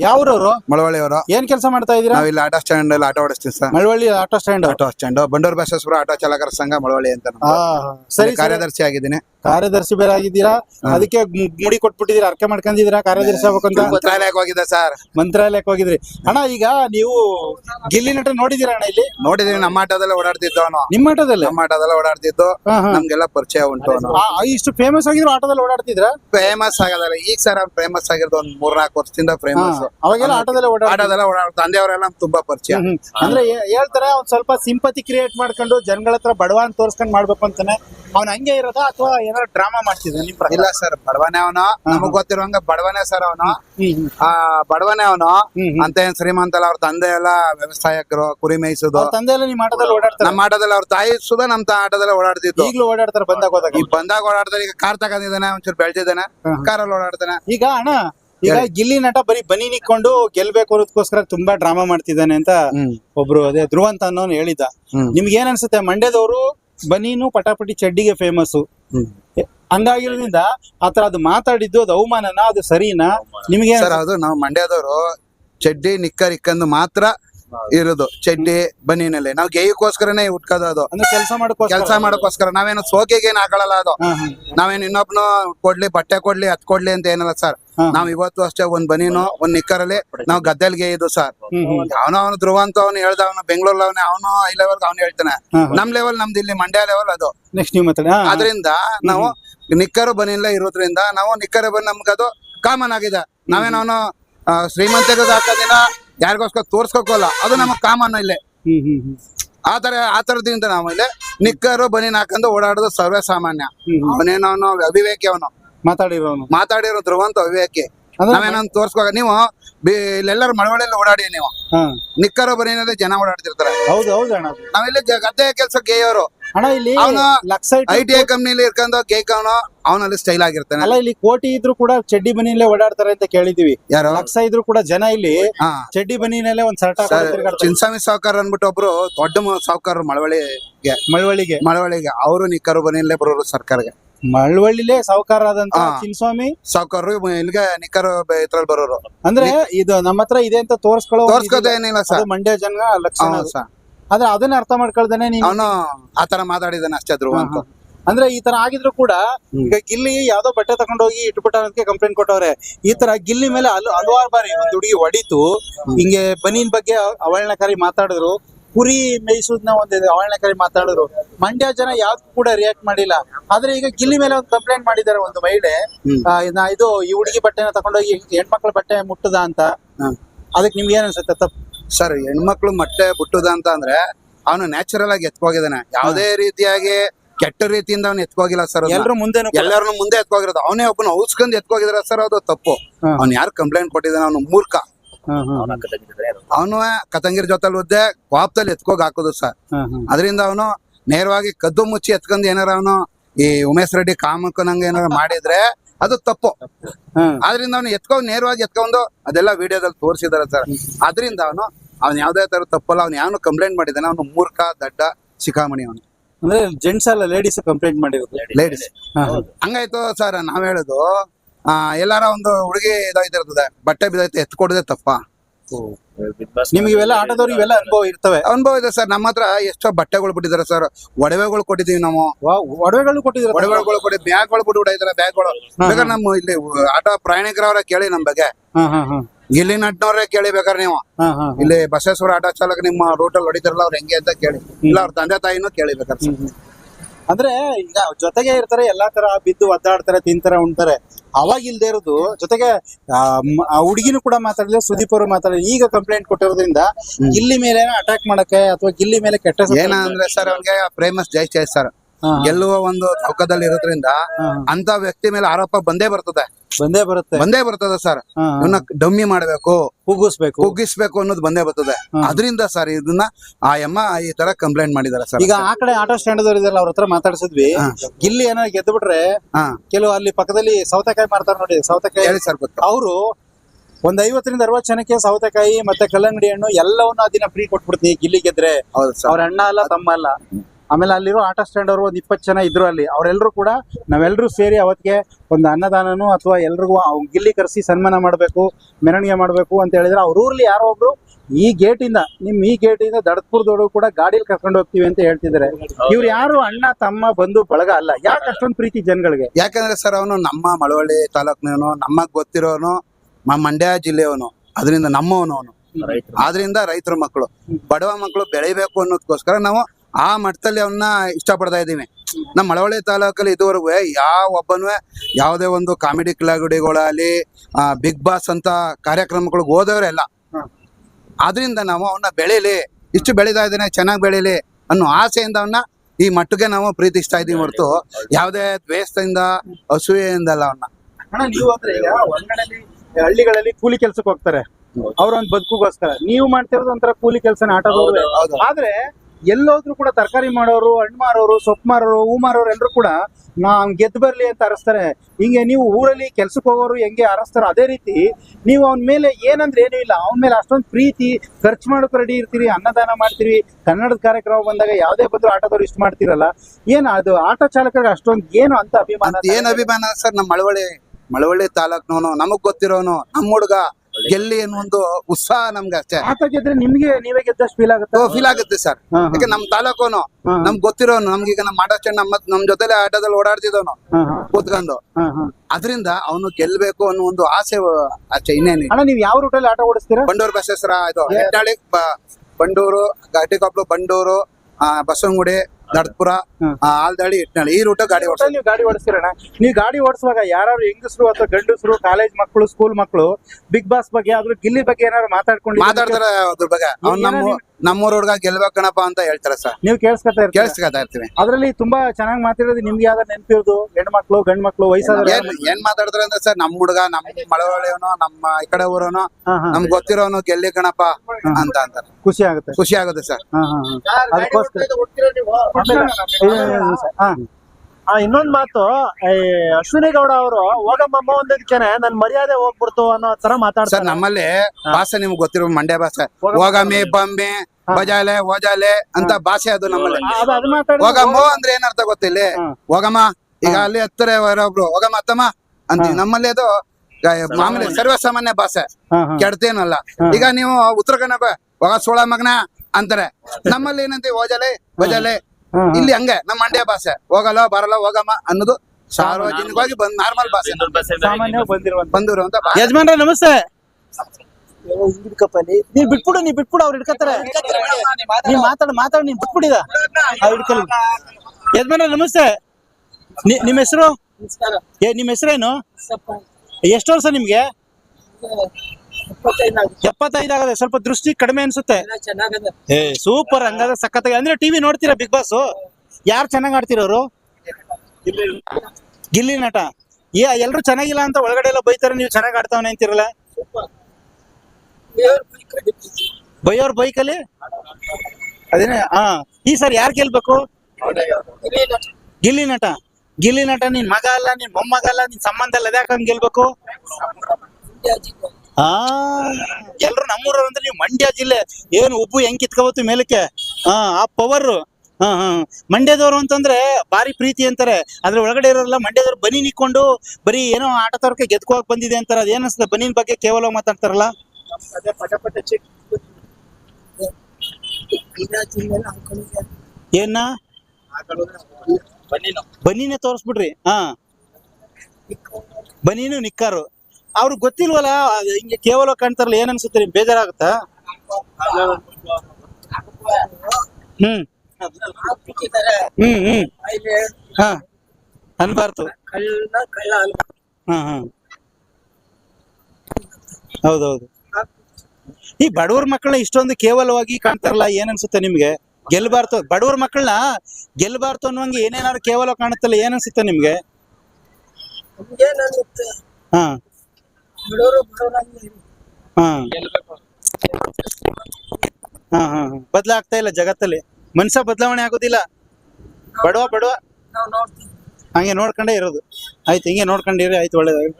ಯಾವ್ರವ್ರು? ಮಳವಳ್ಳಿಯವರು. ಏನ್ ಕೆಲಸ ಮಾಡ್ತಾ ಇದೀರಾ ನಾವು ಇಲ್ಲಿ ಆಟೋ ಸ್ಟ್ಯಾಂಡ್ ಅಲ್ಲಿ auto ಓಡಿಸ್ತೀವಿ sir. Malavalli auto stand? Auto stand. Banduru Basaveshwara auto ಚಾಲಕರ ಸಂಘ ಮಳವಳ್ಳಿ ಅಂತ. ಸರಿ. ಕಾರ್ಯದರ್ಶಿ ಆಗಿದ್ದೀನಿ. ಕಾರ್ಯದರ್ಶಿ ಬೇರೆ ಆಗಿದ್ದೀರಾ? ಅದಕ್ಕೆ ಮುಡಿ ಕೊಟ್ಬಿಟ್ಟಿದೀರಾ ಅರ್ಕೆ ಮಾಡ್ಕೊಂಡಿದ್ದೀರಾ ಕಾರ್ಯದರ್ಶಿ ಆಗ್ಬೇಕಂತ? ಮಂತ್ರಾಲಯಕ್ಕೆ ಹೋಗಿದೆ ಸರ್. ಮಂತ್ರಾಲಯಕ್ಕೆ ಹೋಗಿದ್ರಿ. ಅಣ್ಣ ಈಗ ನೀವು ಗಿಲ್ಲಿ ನಟ ನೋಡಿದೀರಾ ಅಣ್ಣ ಇಲ್ಲಿ? ನೋಡಿದೀವಿ ನಮ್ಮ ಆಟೋದಲ್ಲೇ ಓಡಾಡ್ತಿದ್ದು ಅವನು. ನಿಮ್ಮ ಆಟದಲ್ಲಿ? ನಮ್ಮ ಆಟೋದಲ್ಲೇ ಓಡಾಡ್ತಿದ್ದು. ನಮ್ಗೆಲ್ಲ ಪರಿಚಯ ಉಂಟು ಅವನು. ಆ, ಇಷ್ಟು ಫೇಮಸ್ ಆಗಿದ್ರು ಆಟದಲ್ಲಿ ಓಡಾಡ್ತಿದ್ರ? ಫೇಮಸ್ ಆಗದಲ್ಲ. ಈಗ ಸರ್ ಅವ್ನು ಫೇಮಸ್ ಆಗಿರೋದು ಒಂದ್ ಮೂರ್ನಾಲ್ಕು ವರ್ಷದಿಂದ ಫೇಮಸ್ ಅವಾಗೆಲ್ಲ ಆಟದಲ್ಲೇ ಓಡಾಡ ಆಟೋದೆಲ್ಲ ಓಡಾಡ್ ತಂದೆಯವರೆಲ್ಲ ತುಂಬಾ ಪರಿಚಯ. ಅಂದ್ರೆ ಹೇ- ಹೇಳ್ತಾರೆ ಅವ್ನ್ ಸ್ವಲ್ಪ ಸಿಂಪತಿ ಕ್ರಿಯೇಟ್ ಮಾಡ್ಕೊಂಡು ಜನಗಳ ಹತ್ರ ಬಡವ ಅಂತ ತೋರ್ಸ್ಕೊಂಡ್ ಮಾಡ್ಬೇಕು ಅಂತಾನೆ. ಅವ್ನ್ ಹಂಗೆ ಇರೋದಾ ಅಥವಾ ಏನಾದ್ರು ಡ್ರಾಮಾ ಮಾಡ್ತಿದ್ದ ನಿಮ್ ಇಲ್ಲ ಸರ್ ಬಡವನೇ ಅವನು. ನಮಗ್ ಗೊತ್ತಿರುವಂಗ ಬಡವನೇ ಸರ್ ಅವನು. ಆ ಬಡವನೇ ಅವನು. ಅಂತ ಏನ್ ಶ್ರೀಮಂತ ಅವ್ರ ತಂದೆ ಎಲ್ಲ ವ್ಯವಸಾಯಕರು ಕುರಿ ಮೇಯಿಸೋದು. ಅವ್ರ ತಂದೆ ಎಲ್ಲ ನಿಮ್ ಆಟದಲ್ಲಿ ಓಡಾಡ್ತಾರೆ? ನಮ್ಮ ಆಟದಲ್ಲಿ ಅವ್ರ ತಾಯಿ ಸುಧಾ ನಮ್ ಆಟದಲ್ಲಿ ಓಡಾಡ್ತಿದ್ರು ಈಗಲೂ ಓಡಾಡ್ತಾರೆ ಬಂದಾಗ ಹೋದಾಗ? ಈಗ ಬಂದಾಗ ಓಡಾಡ್ತಾರೆ ಈಗ ಕಾರ್ ತಗೊಂಡಿದ್ದಾನೆ ಒಂಚೂರು ಬೆಳ್ತಿದ್ದಾನೆ ಹ್ಮ್. ಕಾರಲ್ಲಿ ಓಡಾಡ್ತಾನೆ. ಈಗ ಅಣ್ಣ ಈಗ ಗಿಲ್ಲಿ ನಟ ಬರೀ ಬನಿ ನಿಕ್ಕೊಂಡು ಗೆಲ್ಬೇಕು ಅನ್ನೋದಕ್ಕೋಸ್ಕರ ತುಂಬಾ ಡ್ರಾಮಾ ಮಾಡ್ತಿದ್ದಾನೆ ಅಂತ ಒಬ್ರು ಅದೇ ಧ್ರುವಂತ ಅನ್ನೋನು ಹೇಳಿದ್ದ. ನಿಮ್ಗೆ ಏನ್ ಅನ್ಸುತ್ತೆ? ಮಂಡ್ಯದವರು ಬನೀನು ಪಟಾಪಟಿ ಚಡ್ಡಿಗೆ ಫೇಮಸ್ ಹಂಗಾಗಿರೋದ್ರಿಂದ ಆತರ ಅದು ಮಾತಾಡಿದ್ದು ಅದು ಅವಮಾನನ ಅದು ಸರಿನಾ? ನಿಮಗೆ ಸರ್ ಅದು ನಾವು ಮಂಡ್ಯದವರು ಚಡ್ಡಿ ನಿಕ್ಕರ್ ಇಕ್ಕಂದು ಮಾತ್ರ ಇರೋದು. ಚಡ್ಡಿ ಬನ್ನಿನಲ್ಲಿ ನಾವು ಗೇಯಕ್ಕೋಸ್ಕರನೇ ಉಟ್ಕೋದು ಅದು. ಕೆಲಸ ಮಾಡೋ ಕೆಲಸ ಮಾಡೋಕ್ಕೋಸ್ಕರ. ನಾವೇನು ಸೋಕೆಗೆ ಏನ್ ಹಾಕೊಳ್ಳಲ್ಲ ಅದು. ನಾವೇನ್ ಇನ್ನೊಬ್ನು ಕೊಡ್ಲಿ ಬಟ್ಟೆ ಕೊಡ್ಲಿ ಅದ್ ಕೊಡ್ಲಿ ಅಂತ ಏನಲ್ಲ ಸರ್. ನಾವ್ ಇವತ್ತು ಅಷ್ಟೇ ಒಂದ್ ಬನೀನು ಒಂದ್ ನಿಕ್ಕರಲ್ಲಿ ನಾವ್ ಗದ್ದೆಲ್ ಇದು ಸರ್. ಅವನ. ಅವನು ಧ್ರುವ ಅಂತ ಅವ್ನು ಹೇಳ್ದ ಅವನು ಬೆಂಗಳೂರಲ್ಲಿ ಅವನೇ ಅವನು ಹೈ ಲೆವೆಲ್ ಅವ್ನು ಹೇಳ್ತಾನೆ. ನಮ್ ಲೆವೆಲ್ ನಮ್ದು ಇಲ್ಲಿ ಮಂಡ್ಯ ಲೆವೆಲ್ ಅದು. ನೆಕ್ಸ್ಟ್ ನೀವು. ಅದರಿಂದ ನಾವು ನಿಕ್ಕರು ಬನಿಲ್ಲ ಇರೋದ್ರಿಂದ ನಾವು ನಿಕ್ಕರು ಬನ್ ನಮ್ಗದು ಕಾಮನ್ ಆಗಿದೆ. ನಾವೇನವನು ಅವನು ಶ್ರೀಮಂತಿಗೆ ಹಾಕೋದಿನ ಯಾರಿಗೋಸ್ಕರ ತೋರ್ಸ್ಕೋಕೋಲ್ಲ ಅದು ನಮಗ್ ಕಾಮನ್ ಇಲ್ಲೇ. ಹ್ಮ್, ಹ್ಮ್, ಹ್ಮ್. ಆ ತರ ಆ ತರದಿಂದ ನಾವು ಇಲ್ಲಿ ನಿಕ್ಕರು ಬನಿನ್ ಹಾಕೊಂಡು ಓಡಾಡೋದು ಸರ್ವೇ ಸಾಮಾನ್ಯ ಹ್ಮ್, ಹ್ಮ್. ಅವನೇನೋ ಅವನು ಅವಿವೇಕಿ ಅವನು. ಮಾತಾಡಿರೋನು. ಮಾತಾಡಿರೋ ಧ್ರುವಂತ ಅವಿವೇಕಿ. ಅಂದ್ರೆ- ನಾವೇನೋ ತೋರ್ಸ್ಕೋ ನೀವು ಬಿ- ಇಲ್ಲೆಲ್ಲರೂ ಮಳವಳ್ಳಿಯಲ್ಲಿ ಓಡಾಡಿ ನೀವು. ಹಾ. ನಿಕ್ಕರ ಬನಿನಲ್ಲಿ ಜನ ಓಡಾಡ್ತಿರ್ತಾರೆ. ಹೌದು ಹೌದು ಅಣ್ಣ. ಅದು. ನಾವಿಲ್ಲಿ ಗ- ಗದ್ದೆ ಕೆಲಸ ಗೇಯವರು ಅಣ್ಣ ಇಲ್ಲಿ ಅವ್ನು ಲಕ್ಷ ಐ ಟಿ ಐ ಕಂಪ್ನಿಲಿ ಇರ್ಕೊಂಡು ಗೇಕ್ ಅವನು ಅವನಲ್ಲಿ ಸ್ಟೈಲ್ ಆಗಿರ್ತಾನೆ. ಅಲ್ಲ ಇಲ್ಲಿ ಕೋಟಿ ಇದ್ರು ಕೂಡ ಚಡ್ಡಿ ಬನಿಯಲ್ಲೇ ಓಡಾಡ್ತಾರೆ ಅಂತ ಕೇಳಿದೀವಿ ಯಾರು? ಲಕ್ಷ ಇದ್ರು ಕೂಡ ಜನ ಇಲ್ಲಿ ಹಾ. ಚಡ್ಡಿ ಬನಿಯಲ್ಲೇ ಒಂದ್ ಸರ್ಟ್ ಚಿನ್ಸಾಮಿ ಸಾವ್ಕಾರ ಅನ್ಬಿಟ್ಟು ಒಬ್ರು ದೊಡ್ಡ ಸಾವುಕಾರ ಮಳವಳ್ಳಿಗೆ. ಮಳವಳ್ಳಿಗೆ. ಮಳವಳ್ಳಿಗೆ. ಅವರು ನಿಕ್ಕರು ಬನಿಯಲ್ಲೇ ಬರೋರು ಸರ್ಕಾರಕ್ಕೆ ಮಳವಳ್ಳಿಲೇ ಸಾವುಕಾರ ಆದಂತ ಹಾ. ಚಿನ್ಸ್ವಾಮಿ? ಸಾವ್ಕಾರರು ಇಲ್ಲಿಗೆ ನಿಕ್ಕರು ಇದ್ರಲ್ಲಿ ಬರೋರು. ಅಂದ್ರೆ ಇದು ನಮ್ಮ ಹತ್ರ ಇದೆ ಅಂತ ತೋರ್ಸ್ಕೊಳ್ಳೋ ಒಂದು ತೋರ್ಸ್ಕೋತ ಇದಿದೆ. ಏನಿಲ್ಲ ಅದು ಸರ್ ಮಂಡ್ಯ ಜನ ಲಕ್ಷಣ ಅದು. ಆದ್ರೆ ಅದನ್ನ ಅರ್ಥ ಮಾಡ್ಕೊಳ್ದೇನೆ ನೀನು. ಅವನು ಆತರ ಮಾತಾಡಿದಾನೆ ಅಷ್ಟೇ ಧ್ರುವ ಅಂತ. ಅಂದ್ರೆ ಈ ತರ ಆಗಿದ್ರು ಕೂಡ ಹ್ಮ್. ಈಗ ಗಿಲ್ಲಿ ಯಾವ್ದೋ ಬಟ್ಟೆ ತಗೊಂಡೋಗಿ ಇಟ್ಬಿಟ್ಟ ಅನ್ನೋದಕ್ಕೆ ಕಂಪ್ಲೇಂಟ್ ಕೊಟ್ಟವ್ರೆ. ಈ ತರ ಗಿಲ್ಲಿ ಮೇಲೆ ಹಲ್ ಹಲವಾರು ಬಾರಿ ಒಂದ್ ಹುಡುಗಿ ಹೊಡಿತು. ಹಿಂಗೆ ಬನಿನ್ ಬಗ್ಗೆ ಅವಹೇಳನಕಾರಿ ಮಾತಾಡಿದ್ರು. ಕುರಿ ಮೇಯಿಸೋದ್ನ ಒಂದು ಅವಹೇಳನಕಾರಿ ಮಾತಾಡಿದ್ರು. ಮಂಡ್ಯ ಜನ ಯಾವ್ದು ಕೂಡ ರಿಯಾಕ್ಟ್ ಮಾಡಿಲ್ಲ. ಆದ್ರೆ ಈಗ ಗಿಲ್ಲಿ ಮೇಲೆ ಒಂದು ಕಂಪ್ಲೇಂಟ್ ಮಾಡಿದ್ದಾರೆ ಒಂದು ಮಹಿಳೆ. ನಾ ಇದು ಈ ಹುಡುಗಿ ಬಟ್ಟೆನ ತಗೊಂಡೋಗಿ ಹೆಣ್ಮಕ್ಳು ಬಟ್ಟೆ ಮುಟ್ಟದ ಅಂತ. ಅದಕ್ಕೆ ನಿಮ್ಗೆ ಏನ್ ಅನ್ಸುತ್ತೆ? ತಪ್ಪು. ಸರ್ ಹೆಣ್ಮಕ್ಳು ಮೊಟ್ಟೆ ಮುಟ್ಟದ ಅಂತ ಅಂದ್ರೆ ಅವನು ನ್ಯಾಚುರಲ್ ಆಗಿ ಎತ್ಕೋಗಿದ್ದಾನೆ. ಯಾವುದೇ ರೀತಿಯಾಗಿ ಕೆಟ್ಟ ರೀತಿಯಿಂದ ಅವ್ನು ಎತ್ಕೋಗಿಲ್ಲ ಸರ್ ಎಲ್ಲರೂ ಮುಂದೆ ಎಲ್ಲರೂ ಎಲ್ಲರನ್ನು ಮುಂದೆ ಎತ್ಕೋಗಿರೋದು. ಅವನೇ ಒಬ್ಬನ ಔಸ್ಕೊಂಡ್ ಎತ್ಕೋಗಿದಾರ ಸರ್ ಅದು ತಪ್ಪು. ಅವ್ನು ಯಾರು ಕಂಪ್ಲೇಂಟ್ ಕೊಟ್ಟಿದ್ದಾನೆ? ಅವನು ಮೂರ್ಖ. ಅವನು ಕತಂಗಿರ್ ಜೊತೆಲಿ ಉದ್ದೆ ಕೋಪದಲ್ಲಿ ಎತ್ಕೋಗ್ ಹಾಕೋದು ಸರ್. ಅದರಿಂದ ಅವನು ನೇರವಾಗಿ ಕದ್ದು ಮುಚ್ಚಿ ಎತ್ಕೊಂಡ್ ಏನಾರ ಅವನು ಈ ಉಮೇಶ್ ರೆಡ್ಡಿ ಕಾಮಕ್ಕನಂಗ ಏನಾರ ಮಾಡಿದ್ರೆ ಅದು ತಪ್ಪು. ಆದ್ರಿಂದ ಅವನು ಎತ್ಕೊಂಡು ನೇರವಾಗಿ ಎತ್ಕೊಂಡು ಅದೆಲ್ಲ ವಿಡಿಯೋದಲ್ಲಿ ತೋರಿಸಿದಾರೆ ಸರ್. ಅದರಿಂದ ಅವನು ಅವ್ನ ಯಾವ್ದೇ ತರ ತಪ್ಪಲ್ಲ ಅವ್ನು ಯಾವನು ಕಂಪ್ಲೇಂಟ್ ಮಾಡಿದಾನೆ ಅವನು ಮೂರ್ಖ ದಡ್ಡ ಶಿಖಾಮಣಿ ಅವನು. ಅಂದ್ರೆ ಜೆಂಟ್ಸ್ ಅಲ್ಲ ಲೇಡೀಸ್ ಕಂಪ್ಲೇಂಟ್ ಮಾಡಿರೋದು. ಲೇಡೀಸ್. ಹಂಗಾಯ್ತು ಸರ್ ನಾವ್ ಹೇಳುದು ಎಲ್ಲಾರ ಒಂದು ಹುಡುಗಿ ಇದಾಗಿರ್ತದೆ ಬಟ್ಟೆ ಬಿದ್ದೈತೆ ಎತ್ಕೊಡದೆ ತಪ್ಪ. ನಿಮ್ಗೆ ಇವೆಲ್ಲ ಆಟೋದವ್ರು ಇವೆಲ್ಲ ಅನುಭವ ಇರ್ತವೆ. ಅನುಭವ ಇದೆ ಸರ್ ನಮ್ಮ ಹತ್ರ ಎಷ್ಟೋ ಬಟ್ಟೆಗಳು ಬಿಟ್ಟಿದ್ದಾರೆ ಸರ್. ಒಡವೆಗಳು ಕೊಟ್ಟಿದೀವಿ ನಾವು. ವಾ, ಒಡವೆಗಳು ಕೊಟ್ಟಿದ್ರು ಒಡವೆಗಳು ಕೊಡಿ ಬ್ಯಾಗ್ಗಳು ಬಿಟ್ಟು ಬಿಟ್ಟಿದ್ದಾರೆ ಬ್ಯಾಗ್ಗಳು ಬೇಕಾದ್ರೆ ನಮ್ಮ ಇಲ್ಲಿ ಆಟೋ ಪ್ರಯಾಣಿಕರವರ ಕೇಳಿ ನಮ್ ಬಗ್ಗೆ. ಇಲ್ಲಿ ನಟ್ನವ್ರೆ ಕೇಳಿ ಬೇಕಾದ್ರೆ ನೀವು. ಇಲ್ಲಿ ಬಸವೇಶ್ವರ ಆಟೋ ಚಾಲಕ ನಿಮ್ಮ ರೂಟಲ್ಲಿ ಹೊಡಿತಾರಲ್ಲ ಅವ್ರು ಹೆಂಗೆ ಅಂತ ಕೇಳಿ. ಇಲ್ಲ ಅವ್ರ ತಂದೆ ತಾಯಿನೂ ಕೇಳಿ ಬೇಕಾದ್ರೆ ಸರ್. ಅಂದ್ರೆ ಈಗ ಜೊತೆಗೆ ಇರ್ತಾರೆ ಎಲ್ಲಾ ತರ ಬಿದ್ದು ಒದ್ದಾಡ್ತಾರೆ ತಿಂತಾರೆ ಉಣ್ತಾರೆ. ಅವಾಗ ಇಲ್ದೇ ಇರೋದು ಜೊತೆಗೆ ಆ, ಹುಡುಗಿನೂ ಕೂಡ ಮಾತಾಡಿದ್ರೆ ಸುದೀಪ್ ಅವರು ಮಾತಾಡಿದ್ರೆ ಈಗ ಕಂಪ್ಲೇಂಟ್ ಕೊಟ್ಟಿರೋದ್ರಿಂದ ಗಿಲ್ಲಿ ಮೇಲೆ ಅಟ್ಯಾಕ್ ಮಾಡಕ್ಕೆ ಅಥವಾ ಗಿಲ್ಲಿ ಮೇಲೆ ಕೆಟ್ಟ ಏನಂದ್ರೆ ಏನ ಅಂದ್ರೆ ಸರ್ ಅವ್ರಿಗೆ ಪ್ರೇಮಸ್ ಜೈ ಜೈ ಸರ್. ಗೆಲ್ಲುವ ಒಂದು ಚೌಕದಲ್ಲಿ ಇರೋದ್ರಿಂದ ಅಂತ ವ್ಯಕ್ತಿ ಮೇಲೆ ಆರೋಪ ಬಂದೇ ಬರ್ತದೆ. ಬಂದೇ ಬರುತ್ತೆ. ಬಂದೇ ಬರ್ತದ ಸರ್. ಇವನ್ನ ಡಮ್ಮಿ ಮಾಡ್ಬೇಕು ಕುಗ್ಗಿಸ್ಬೇಕು. ಕುಗ್ಗಿಸ್ಬೇಕು ಅನ್ನೋದು ಬಂದೇ ಬರ್ತದೆ. ಅದರಿಂದ ಸರ್ ಇದನ್ನ ಆ ಯಮ್ಮ ಈ ತರ ಕಂಪ್ಲೇಂಟ್ ಮಾಡಿದಾರೆ ಸರ್ ಈಗ ಆ ಕಡೆ ಆಟೋ ಸ್ಟ್ಯಾಂಡ್ ಇದೆಯಲ್ಲ ಅವ್ರ ಹತ್ರ ಮಾತಾಡ್ಸಿದ್ವಿ. ಇಲ್ಲಿ ಗಿಲ್ಲಿ ಏನಾದ್ರು ಗೆದ್ದು ಬಿಟ್ರೆ ಕೆಲವು ಅಲ್ಲಿ ಪಕ್ಕದಲ್ಲಿ ಸೌತೆಕಾಯಿ ಮಾಡ್ತಾರೆ ನೋಡಿ ಸೌತೆಕಾಯಿ. ಹೇಳಿ ಸರ್ ಗೊತ್ತು. ಅವರು ಒಂದ್ ಐವತ್ತರಿಂದ ಅರವತ್ ಜನಕ್ಕೆ ಸೌತೆಕಾಯಿ ಮತ್ತೆ ಕಲ್ಲಂಗಡಿ ಹಣ್ಣು ಎಲ್ಲವನ್ನೂ ಅದನ್ನ ಫ್ರೀ ಕೊಟ್ಬಿಡ್ತೀನಿ ಗಿಲ್ಲಿ ಗೆದ್ರೆ. ಅವ್ರ ಅಣ್ಣ ಅಲ್ಲ ತಮ್ಮ ಅಲ್ಲ. ಆಮೇಲೆ ಅಲ್ಲಿರೋ ಆಟೋ ಸ್ಟ್ಯಾಂಡ್ ಅವರು ಒಂದು ಇಪ್ಪತ್ತು ಜನ ಇದ್ರು ಅಲ್ಲಿ. ಅವರೆಲ್ಲರೂ ಕೂಡ ನಾವೆಲ್ಲರೂ ಸೇರಿ ಅವತ್ತಿಗೆ ಒಂದು ಅನ್ನದಾನನು ಅಥವಾ ಎಲ್ರಿಗೂ ಗಿಲ್ಲಿ ಕರೆಸಿ ಸನ್ಮಾನ ಮಾಡಬೇಕು ಮೆರವಣಿಗೆ ಮಾಡಬೇಕು ಅಂತ ಹೇಳಿದ್ರೆ ಅವ್ರ ಊರಲ್ಲಿ ಯಾರೋ ಒಬ್ರು ಈ ಗೇಟಿಂದ ನಿಮ್ ಈ ಗೇಟಿಂದ ದಡದ್ಪುರದವರು ಕೂಡ ಗಾಡಿಯಲ್ಲಿ ಕರ್ಕೊಂಡು ಹೋಗ್ತೀವಿ ಅಂತ ಹೇಳ್ತಿದ್ದಾರೆ. ಇವ್ರು ಯಾರು ಅಣ್ಣ ತಮ್ಮ ಬಂಧು ಬಳಗ ಅಲ್ಲ. ಯಾಕೆ ಅಷ್ಟೊಂದು ಪ್ರೀತಿ ಜನಗಳಿಗೆ? ಯಾಕಂದ್ರೆ ಸರ್ ಅವನು ನಮ್ಮ ಮಳವಳ್ಳಿ ತಾಲೂಕ್ನವನು ನಮಗ್ ಗೊತ್ತಿರೋನು ಮಂಡ್ಯ ಜಿಲ್ಲೆಯವನು. ಅದರಿಂದ ನಮ್ಮವನು ಅವನು. ಆದ್ರಿಂದ ರೈತರ ಮಕ್ಕಳು ಬಡವ ಮಕ್ಕಳು ಬೆಳಿಬೇಕು ಅನ್ನೋದಕ್ಕೋಸ್ಕರ ನಾವು ಆ ಮಟ್ಟದಲ್ಲಿ ಅವನ್ನ ಇಷ್ಟಪಡ್ತಾ ಇದೀವಿ ನಮ್ಮ ಮಳವಳ್ಳಿ ತಾಲೂಕಲ್ಲಿ ಇದುವರೆಗೂ ಯಾವ ಒಬ್ಬನು ಯಾವುದೇ ಒಂದು ಕಾಮಿಡಿ ಕಿಲಾಗುಡಿಗಳಾಗಲಿ ಬಿಗ್ ಬಾಸ್ ಅಂತ ಕಾರ್ಯಕ್ರಮಗಳಿಗೆ ಹೋದವರೇ ಇಲ್ಲ. ಆದ್ರಿಂದ ನಾವು ಅವನ್ನ ಬೆಳೀಲಿ ಇಷ್ಟು ಬೆಳೀತಾ ಇದ್ದೇನೆ ಚೆನ್ನಾಗಿ ಬೆಳೀಲಿ ಅನ್ನೋ ಆಸೆಯಿಂದ ಅವನ್ನ ಈ ಮಟ್ಟಿಗೆ ನಾವು ಪ್ರೀತಿಸ್ತಾ ಇದೀವಿ ಹೊರತು ಯಾವುದೇ ದ್ವೇಷದಿಂದ ಅಸೂಯೆಯಿಂದ ಅಲ್ಲ ಅವನ್ನ ಹಳ್ಳಿಗಳಲ್ಲಿ ಕೂಲಿ ಕೆಲ್ಸಕ್ಕೆ ಹೋಗ್ತಾರೆ. ಅವ್ರ ಒಂದು ಬದುಕುಗೋಸ್ಕರ. ನೀವು ಮಾಡ್ತಿರೋದು ಒಂಥರ ಕೂಲಿ ಕೆಲಸನ ಆಟೋದವ್ರು. ಆದ್ರೆ ಎಲ್ಲೋದ್ರು ಕೂಡ ತರಕಾರಿ ಮಾಡೋರು ಹಣ್ಣು ಮಾರೋರು ಸೊಪ್ಪು ಮಾರೋರು ಹೂ ಮಾರೋರು ಎಲ್ಲರೂ ಕೂಡ ನಾವ್ ಗೆದ್ದು ಬರ್ಲಿ ಅಂತ ಅರಸ್ತಾರೆ. ಹಿಂಗೆ ನೀವು ಊರಲ್ಲಿ ಕೆಲ್ಸಕ್ಕೆ ಹೋಗೋರು ಹೆಂಗೆ ಅರಸ್ತಾರೋ ಅದೇ ರೀತಿ ನೀವು ಅವನ ಮೇಲೆ ಏನಂದ್ರೆ ಏನೂ ಇಲ್ಲ. ಅವನ ಮೇಲೆ ಅಷ್ಟೊಂದು ಪ್ರೀತಿ ಖರ್ಚು ಮಾಡೋಕೆ ರೆಡಿ ಇರ್ತೀರಿ ಅನ್ನದಾನ ಮಾಡ್ತೀರಿ. ಕನ್ನಡದ ಕಾರ್ಯಕ್ರಮ ಬಂದಾಗ ಯಾವುದೇ ಬಂದ್ರು ಆಟೋದವ್ರು ಇಷ್ಟು ಮಾಡ್ತಿರಲ್ಲ. ಏನು ಅದು ಆಟೋ ಚಾಲಕರಿಗೆ ಅಷ್ಟೊಂದು ಏನು ಅಂತ ಅಭಿಮಾನ ಏನ್ ಅಭಿಮಾನ ಸರ್? ನಮ್ಮ ಮಳವಳ್ಳಿ ಮಳವಳ್ಳಿ ತಾಲೂಕ್ನವನು ನಮಗ್ ಗೊತ್ತಿರೋನು ನಮ್ಮ ಹುಡುಗ. ಗೆಲ್ಲಿ ಅನ್ನೋ ಒಂದು ಉತ್ಸಾಹ ನಮ್ಗೆ ಅಷ್ಟೇ. ಗೆದ್ರೆ ನಿಮ್ಗೆ ನೀವೇ ಗೆದ್ದಷ್ಟು ಫೀಲ್ ಆಗುತ್ತೆ? ಫೀಲ್ ಆಗುತ್ತೆ ಸರ್. ಯಾಕೆ ನಮ್ ತಾಲೂಕು ನಮ್ ನಮ್ಗ್ ಗೊತ್ತಿರೋನು ಈಗ ನಮ್ಮ ಮಾಡೋ ನಮ್ಮ ನಮ್ ಜೊತೆಲೆ ಆಟದಲ್ಲಿ ಓಡಾಡ್ತಿದ್ದವನು ಕೂತ್ಕೊಂಡು. ಅದರಿಂದ ಅವನು ಗೆಲ್ಬೇಕು ಅನ್ನೋ ಒಂದು ಆಸೆ ಅಷ್ಟೇ ಇನ್ನೇನು ಅಣ್ಣ ನೀವ್ ಯಾವ ರೂಟಲ್ಲಿ ಆಟ ಓಡಿಸ್ತೀರಾ? ಬಂಡೂರು ಬಸವೇಶ್ವರ ಇದು ಹೆಟ್ಟಾಳಿ ಬಂಡೂರು ಘಾಟಿಕೊಪ್ಲು ಬಂಡೂರು ಬಸವನಗುಡಿ ಆ, ಆಲ್ದಳ್ಳಿ ಇಟ್ನಳ್ಳಿ. ಈ ರೂಟ್ ಗಾಡಿ ಓಡಿಸ್ ನೀವು ಗಾಡಿ ಓಡಿಸ್ತೀರಣ್ಣ? ನೀವು ಗಾಡಿ ಓಡಿಸುವಾಗ ಯಾರು ಹೆಂಗಸರು ಅಥವಾ ಗಂಡಸರು ಕಾಲೇಜ್ ಮಕ್ಕಳು ಸ್ಕೂಲ್ ಮಕ್ಕಳು ಬಿಗ್ ಬಾಸ್ ಬಗ್ಗೆ ಆದ್ರೂ ಗಿಲ್ಲಿ ಬಗ್ಗೆ ಏನಾದ್ರು ಮಾತಾಡ್ಕೊಂಡು ಮಾತಾಡ್ತಾರ ಅದ್ರ ಬಗ್ಗೆ. ಅವ್ನು ನಮ್ಮ ನಮ್ಮೂರ್ ಹುಡುಗ ಗೆಲ್ಬೇಕು ಕಣಪ್ಪ ಅಂತ ಹೇಳ್ತಾರೆ ಸರ್. ನೀವು ಕೇಳಿಸ್ಕೊತಾ ಇರ್ತೀರ? ಕೇಳಿಸ್ಕೊತಾ ಇರ್ತೀವಿ. ಅದ್ರಲ್ಲಿ ತುಂಬಾ ಚೆನ್ನಾಗಿ ಮಾತಾಡೋದು ನಿಮ್ಗೆ ಯಾವ್ದಾರು ನೆನಪಿರೋದು? ಹೆಣ್ಮಕ್ಳು ಗಂಡ್ ಮಕ್ಳು ವಯಸ್ಸಾದ್ರೆ ಏನ್ ಏನ್ ಮಾತಾಡಿದ್ರೆ ಅಂದ್ರೆ ಸರ್ ನಮ್ ಹುಡುಗ ನಮ್ ಮಳವಳ್ಳಿಯವನು ನಮ್ಮ ಈ ಕಡೆ ಊರವನು ನಮ್ಗ್ ಗೊತ್ತಿರೋನು ಗೆಲ್ಲಿ ಕಣಪ್ಪ ಅಂತ ಅಂತಾರೆ. ಖುಷಿ ಆಗುತ್ತೆ. ಖುಷಿ ಆಗುತ್ತೆ ಸರ್. ಹಾ, ಹಾ, ಹಾ. ಅದಕ್ಕೋಸ್ಕರ. ಸರ್. ಹಾ. ಆ ಇನ್ನೊಂದ್ ಮಾತು ಈ ಅಶ್ವಿನಿ ಗೌಡ ಅವರು ಹೋಗಮ್ಮ ಒಂದಕ್ಕೆನೆ ನನ್ ಮರ್ಯಾದೆ ಹೋಗ್ಬಿಡ್ತು ಅನ್ನೋ ತರ ಸರ್ ಮಾತಾಡ್ತಾರೆ ನಮ್ಮಲ್ಲಿ ಭಾಷೆ ನಿಮ್ಗೆ ಗೊತ್ತಿರೋ ಮಂಡ್ಯ ಭಾಷೆ. ಹೋಗಮ್ಮಿ ಬಮ್ಮಿ ಬಜಾಲೆ ಓಜಾಲೆ ಅಂತ ಭಾಷೆ ಅದು ನಮ್ಮಲ್ಲಿ. ಹೋಗಮ್ಮ ಅಂದ್ರೆ ಏನರ್ಥ ಅರ್ಥ ಗೊತ್ತಿಲ್ಲ ಹೋಗಮ್ಮ ಈಗ ಅಲ್ಲಿ ಹತ್ತಿರ ಒಬ್ರು ಹೋಗಮ್ಮ ಅತ್ತಮ್ಮ ಅಂತೀವಿ ನಮ್ಮಲ್ಲಿ ಅದು ಮಾಮೂಲಿ ಸರ್ವಸಾಮಾನ್ಯ ಭಾಷೆ. ಕೆಡ್ತೇನಲ್ಲ. ಈಗ ನೀವು ಉತ್ತರ ಕನ್ನಡ ಹೋಗ ಸೋಳ ಮಗನ ಅಂತಾರೆ. ನಮ್ಮಲ್ಲಿ ಏನಂತೀವಿ ಓಜಾಲೆ ಹಾ. ಇಲ್ಲಿ ಹಂಗೆ ನಮ್ಮ ಮಂಡ್ಯ ಭಾಷೆ. ಹೋಗಲ್ಲ ಬರಲ್ಲ ಹೋಗಮ್ಮ ಅನ್ನೋದು ಸಾರ್ವಜನಿಕವಾಗಿ ಬಂದ್ ನಾರ್ಮಲ್ ಭಾಷೆ. ಬಂದಿರುವಂತ ಯಜಮಾನ್ರ ನಮಸ್ತೆ. ನೀವ್ ಬಿಟ್ಬಿಡು ನೀ ಬಿಟ್ಬಿಡು ಅವ್ರು ಹಿಡ್ಕತ್ತಾರೆ ನೀವ್ ಮಾತಾಡ ಮಾತಾಡ ನೀನ್ ಬಿಟ್ಬಿಡಿದ. ಅವ್ರು ಯಜಮಾನ್ರೆ ನಮಸ್ತೆ. ನಿ- ನಿಮ್ ಹೆಸರು? ಏ ನಿಮ್ ಹೆಸರೇನು? ಎಷ್ಟು ವರ್ಷ ನಿಮ್ಗೆ? ಎಪ್ಪತ್ತೈದು ಆಗದೆ ಸ್ವಲ್ಪ ದೃಷ್ಟಿ ಕಡಿಮೆ ಅನ್ಸುತ್ತೆ. ಏ ಸೂಪರ್ ಹಂಗಾದ್ರೆ ಸಖತ್ತಾಗಿ. ಅಂದ್ರೆ ಟಿವಿ ನೋಡ್ತೀರಾ ಬಿಗ್ ಬಾಸ್? ಯಾರು ಚೆನ್ನಾಗ್ ಆಡ್ತಿರೋರು? ಗಿಲ್ಲಿ ನಟ. ಏ ಎಲ್ರು ಚೆನ್ನಾಗಿಲ್ಲ ಅಂತ ಒಳಗಡೆ ಎಲ್ಲ ಬೈತಾರೆ ನೀವು ಚೆನ್ನಾಗ್ ಆಡ್ತಾವನೆ ಅಂತಿರಲ್ಲ? ಬೈಯೋರ್ ಅಲ್ಲಿ? ಅದೇನೇ? ಹಾ ಈ ಸರ್ ಯಾರು ಗೆಲ್ಬೇಕು ಗಿಲ್ಲಿ ನಟ. ಗಿಲ್ಲಿ ನಟ, ನಿನ್ ಮಗ ಅಲ್ಲ, ನಿನ್ ಮೊಮ್ಮಗ ಅಲ್ಲ, ನಿನ್ ಸಂಬಂಧ ಅಲ್ಲ ಅದ್ಯಾಕ್ ಹಂಗ್ ಗೆಲ್ಬೇಕು ಹಾ ಎಲ್ರು ನಮ್ಮೂರ ಅಂದ್ರೆ ನೀವು ಮಂಡ್ಯ ಜಿಲ್ಲೆ. ಏನು ಉಬ್ಬು ಹೆಂಗ್ ಕಿತ್ಕೋಬತ್ತು ಮೇಲಕ್ಕೆ? ಹಾ ಆ ಪವರ್ ಹಾ ಹಾ. ಮಂಡ್ಯದವ್ರು ಅಂತಂದ್ರೆ ಭಾರಿ ಪ್ರೀತಿ ಅಂತಾರೆ. ಅದ್ರ ಒಳಗಡೆ ಇರೋಲ್ಲ ಮಂಡ್ಯದವ್ರು ಬನಿ ನಿಕ್ಕೊಂಡು ಬರೀ ಏನೋ ಆಟ ತರಕ್ಕೆ ಗೆದ್ಕೋಕ್ ಬಂದಿದೆ ಅಂತಾರೆ. ಅದೇನಿಸ್ತದೆ ಬನಿನ್ ಬಗ್ಗೆ ಕೇವಲ ಮಾತಾಡ್ತಾರಲ್ಲ? ಏನ? ಬನ್ನಿನ ತೋರಿಸ್ಬಿಡ್ರಿ ಹಾ. ಬನ್ನಿನು ನಿಕ್ಕಾರು. ಅವ್ರಿಗೆ ಗೊತ್ತಿಲ್ವಲ್ಲ ಹಿಂಗೆ ಕೇವಲ ಕಾಣ್ತಾರಲ್ಲ ಏನ್ ಅನ್ಸುತ್ತೆ ನಿಮ್ ಬೇಜಾರಾಗುತ್ತಾ? ಹ್ಮ್. ಹ್ಮ್ ಹ್ಮ್. ಹಾ ಅನ್ಬಾರ್ದು. ಹಾ ಹಾ ಹೌದೌದು. ಈ ಬಡವ್ರ ಮಕ್ಕಳನ್ನ ಇಷ್ಟೊಂದು ಕೇವಲವಾಗಿ ಕಾಣ್ತಾರಲ್ಲ ಏನ್ ಅನ್ಸುತ್ತೆ ನಿಮ್ಗೆ? ಗೆಲ್ಬಾರ್ದು. ಬಡವ್ರ ಮಕ್ಕಳನ್ನ ಗೆಲ್ಬಾರ್ದು ಅನ್ನುವಂಗೆ ಏನೇನಾದ್ರು ಕೇವಲ ಕಾಣುತ್ತಲ್ಲ ಏನ್ ಅನ್ಸುತ್ತೆ ನಿಮ್ಗೆ? ಹಾ. ಹಾ. ಹಾ ಹಾ ಬದಲಾಗ್ತಾ ಇಲ್ಲ ಜಗತ್ತಲ್ಲಿ. ಮನುಷ್ಯ ಬದಲಾವಣೆ ಆಗೋದಿಲ್ಲ. ಬಡವ ಬಡವ. ಹಂಗೆ ನೋಡ್ಕೊಂಡೇ ಇರೋದು. ಆಯ್ತು ಹಿಂಗೆ ನೋಡ್ಕೊಂಡಿರಿ ಆಯ್ತು ಒಳ್ಳೇದಾಗಿ